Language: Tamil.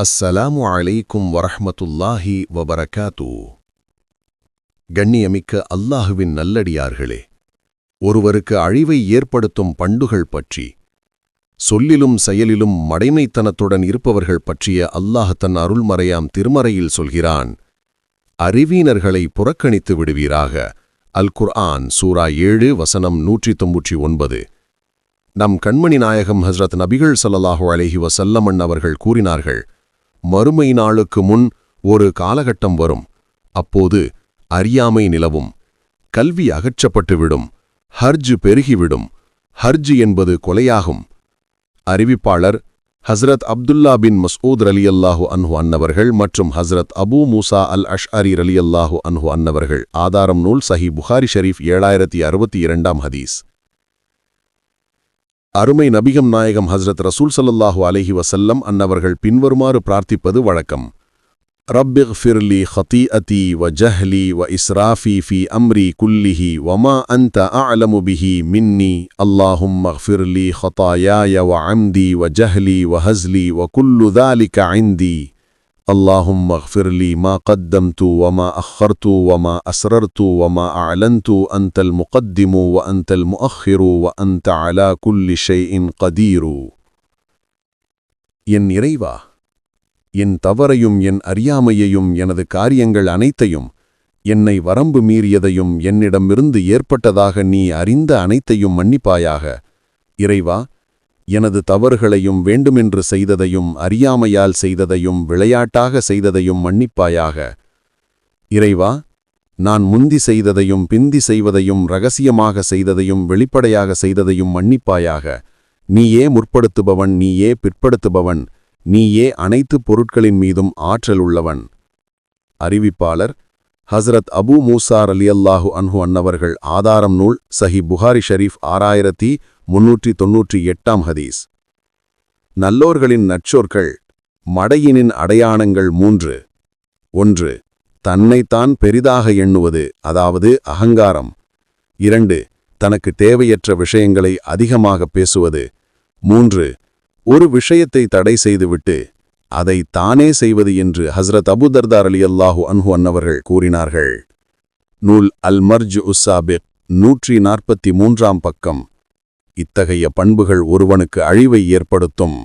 அஸ்ஸலாமு அலைக்கும் வரஹமத்துல்லாஹி வபரகாத்து கண்ணியமிக்க அல்லாஹுவின் நல்லடியார்களே ஒருவருக்கு அழிவை ஏற்படுத்தும் பண்டுகள் பற்றி சொல்லிலும் செயலிலும் மடைமைத்தனத்துடன் இருப்பவர்கள் பற்றிய அல்லாஹ் தன் அருள்மறையாம் திருமறையில் சொல்கிறான் அறிவீனர்களை புறக்கணித்து விடுவீராக. அல் குர்ஆன் சூரா ஏழு வசனம் நூற்றி தொன்னூற்றி ஒன்பது. நம் கண்மணி நாயகம் ஹஸ்ரத் நபிகள் ஸல்லல்லாஹு அலைஹி வசல்லமன் அவர்கள் கூறினார்கள் மறுமை நாளுக்கு முன் ஒரு காலகட்டம் வரும். அப்போது அறியாமை நிலவும். கல்வி அகற்றப்பட்டுவிடும். ஹர்ஜ் பெருகிவிடும். ஹர்ஜ் என்பது கொலையாகும். அறிவிப்பாளர் ஹஸ்ரத் அப்துல்லா பின் மஸ்ஊத் ரலியல்லாஹு அன்ஹு அன்னவர்கள் மற்றும் ஹஸ்ரத் அபூ மூசா அல் அஷ் அரி அலி அல்லாஹு அன்ஹு அன்னவர்கள். ஆதாரம் நூல் சஹி புகாரி ஷரீஃப் ஏழாயிரத்தி அறுபத்தி இரண்டாம் ஹதீஸ். அருமை நபிகம் நாயகம் ஹஸ்ரத் ரசூல் சல்லாஹூ அலஹி வசல்லம் அன்னவர்கள் பின்வருமாறு பிரார்த்திப்பது வழக்கம் ரப்பிக் ஃபிர்லி ஹதி அதி வ ஜஹ்லி வ இஸ்ராஃபி ஃபி அம்ரி குல்லிஹி வமா அந்த அலமு பிஹி மின்னி அல்லாஹும் மஹ் ஃபிர்லி ஹதாயாய வ அம்தி வ ஜஹ்லி வ ஹஸ்லி வ குல்லு தாலிக ஐந்தி اللهم اغفر لي ما قدمت وما أخرت وما أسررت وما أعلنت أنت المقدم وأنت المؤخر وأنت على كل شيء قدير என் இறைவா என் தவறையும் என் அறியாமையையும் எனது காரியங்கள் அனைத்தையும் என்னை வரம்பு மீறியதையும் என்னிடமிருந்து ஏற்பட்டதாக நீ அறிந்த அனைத்தையும் மன்னிப்பாயாக இறைவா எனது தவறுகளையும் வேண்டுமென்று செய்ததையும் அறியாமையால் செய்ததையும் விளையாட்டாக செய்ததையும் மன்னிப்பாயாக. இறைவா நான் முந்தி செய்ததையும் பிந்தி செய்வதையும் ரகசியமாக செய்ததையும் வெளிப்படையாக செய்ததையும் மன்னிப்பாயாக. நீயே முற்படுத்துபவன் நீயே பிற்படுத்துபவன் நீயே அனைத்து பொருட்களின் மீதும் ஆற்றல் உள்ளவன். அறிவிப்பாளர் ஹஸ்ரத் அபு மூசார் அலியல்லாஹு அன்ஹு அன்னவர்கள் ஆதாரம் நூல் சஹி புகாரி ஷரீஃப் ஆறாயிரத்தி முன்னூற்றி தொன்னூற்றி எட்டாம் ஹதீஸ். நல்லோர்களின் நற்சொற்கள் மடையினின் அடையாளங்கள் மூன்று. ஒன்று தன்னைத்தான் பெரிதாக எண்ணுவது அதாவது அகங்காரம். இரண்டு தனக்கு தேவையற்ற விஷயங்களை அதிகமாக பேசுவது. மூன்று ஒரு விஷயத்தை தடை செய்துவிட்டு அதை தானே செய்வது என்று ஹஸ்ரத் அபுதர்தார் அலி அல்லாஹூ அன்ஹு அன்னவர்கள் கூறினார்கள். நூல் அல் மர்ஜ் உஸ்ஸாபிக் நூற்றி நாற்பத்தி மூன்றாம் பக்கம். இத்தகைய பண்புகள் ஒருவனுக்கு அழிவை ஏற்படுத்தும்.